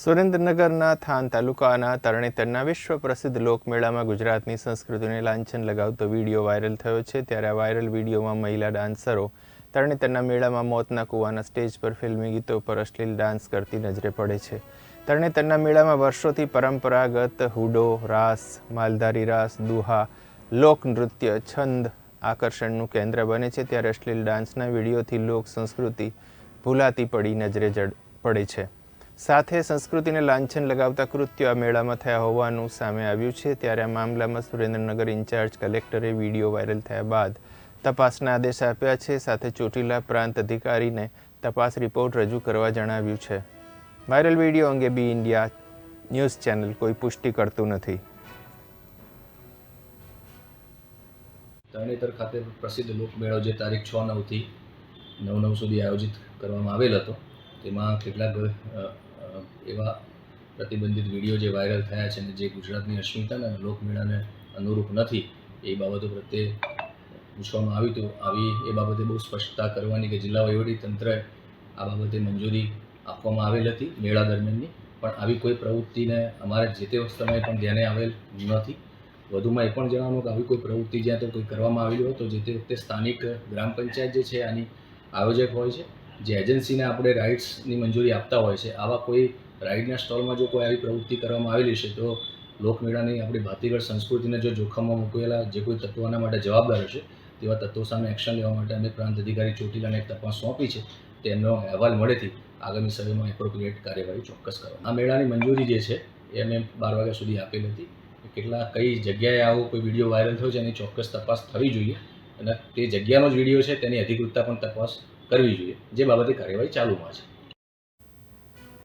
સુરેન્દ્રનગરના થાન તાલુકાના તરણેતરના વિશ્વ પ્રસિદ્ધ લોકમેળામાં ગુજરાતની સંસ્કૃતિને લાંછન લગાવતો વીડિયો વાયરલ થયો છે. ત્યારે આ વાયરલ વિડીયોમાં મહિલા ડાન્સરો તરણેતરના મેળામાં મોતના કૂવાના સ્ટેજ પર ફિલ્મી ગીતો પર અશ્લીલ ડાન્સ કરતી નજરે પડે છે. તરણેતરના મેળામાં વર્ષોથી પરંપરાગત હુડો, રાસ, માલધારી રાસ, દુહા લોકનૃત્ય છંદ આકર્ષણનું કેન્દ્ર બને છે. ત્યારે અશ્લીલ ડાન્સના વિડીયોથી લોક સંસ્કૃતિ ભૂલાતી પડી નજરે જડ, પડે છે. સાથે સંસ્કૃતિને લાંછન લગાવતા કૃત્યો આ મેળામાં થયા હોવાનું સામે આવ્યું છે. ત્યારે આ મામલામાં સુરેન્દ્રનગર ઇન્ચાર્જ કલેક્ટરે વીડિયો વાયરલ થયા બાદ તપાસના આદેશ આપ્યા છે. સાથે ચોટીલા પ્રાંત અધિકારીને તપાસ રિપોર્ટ રજૂ કરવા જણાવ્યું છે. વાયરલ વીડિયો અંગે બી ઇન્ડિયા ન્યૂઝ ચેનલ કોઈ પુષ્ટિ કરતું નથી. તરણેતર ખાતે પ્રસિદ્ધ લોકમેળો જે તારીખ છ નવથી નવ નવ સુધી આયોજિત કરવામાં આવેલ હતો. તેમાં કેટલાક એવા પ્રતિબંધિત વીડિયો જે વાયરલ થયા છે અને જે ગુજરાતની અસ્મિતા અને લોકમેળાને અનુરૂપ નથી, એ બાબતો પ્રત્યે પૂછવામાં આવ્યું હતું આવી એ બાબતે બહુ સ્પષ્ટતા કરવાની કે જિલ્લા તંત્રએ આ બાબતે મંજૂરી આપવામાં આવેલ હતી મેળા દરમિયાનની, પણ આવી કોઈ પ્રવૃત્તિને અમારે જે તે સમયે પણ ધ્યાને આવેલ નથી. વધુમાં એ પણ જણાવવાનું કે આવી કોઈ પ્રવૃત્તિ જ્યાં તો કોઈ કરવામાં આવેલી હોય તો જે તે વખતે સ્થાનિક ગ્રામ પંચાયત જે છે આની આયોજક હોય છે. જે એજન્સીને આપણે રાઇડ્સની મંજૂરી આપતા હોય છે, આવા કોઈ રાઇડના સ્ટોલમાં જો કોઈ આવી પ્રવૃત્તિ કરવામાં આવેલી છે, તો લોકમેળાની આપણી ભાતીગળ સંસ્કૃતિને જો જોખમમાં મૂકેલા જે કોઈ તત્વોના માટે જવાબદાર હશે તેવા તત્વો સામે એક્શન લેવા માટે અમે પ્રાંત અધિકારી ચોટીલાને એક તપાસ સોંપી છે તેમનો અહેવાલ મળેથી આગામી સમયમાં એપ્રોપ્રિએટ કાર્યવાહી ચોક્કસ કરવા આ મેળાની મંજૂરી જે છે, એ અમે બાર વાગ્યા સુધી આપેલી હતી. કેટલા, કઈ જગ્યાએ આવો કોઈ વીડિયો વાયરલ થયો છે, એની ચોક્કસ તપાસ થવી જોઈએ. અને તે જગ્યાનો જ વીડિયો છે, તેની અધિકૃતતા પણ તપાસ કરવી જોઈએ. જે બાબતે કાર્યવાહી ચાલુમાં છે.